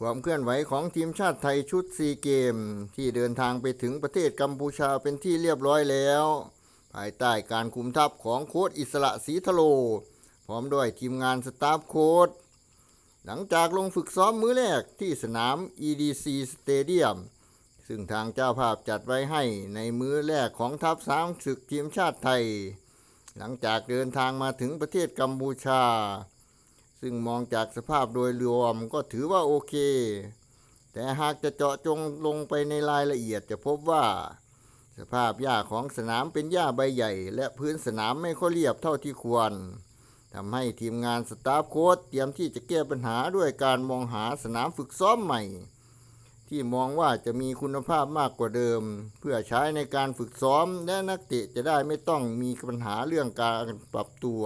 ความเคลื่อนไหวของทีมชาติไทยชุดซีเกม ที่เดินทางไปถึงประเทศกัมพูชาเป็นที่เรียบร้อยแล้ว ภายใต้การคุมทัพของโค้ชอิสระศรีทโล พร้อมด้วยทีมงานสตาฟโค้ชหลังจากลงฝึกซ้อมมื้อแรกที่สนาม EDC Stadium ซึ่งทางเจ้าภาพจัดไว้ให้ในมื้อแรกของทัพช้างศึกทีมชาติไทย หลังจากเดินทางมาถึงประเทศกัมพูชา ซึ่งมองจากสภาพโดยรวมก็ถือว่าโอเค แต่หากจะเจาะจงลงไปในรายละเอียดจะพบว่า สภาพหญ้าของสนามเป็นหญ้าใบใหญ่ และพื้นสนามไม่ค่อยเรียบเท่าที่ควรทำให้ทีมงานสตาฟโค้ชเตรียมที่จะแก้ปัญหาด้วยการมองหาสนามฝึกซ้อมใหม่ ที่มองว่าจะมีคุณภาพมากกว่าเดิม เพื่อใช้ในการฝึกซ้อมและนักเตะจะได้ไม่ต้องมีปัญหาเรื่องการปรับตัว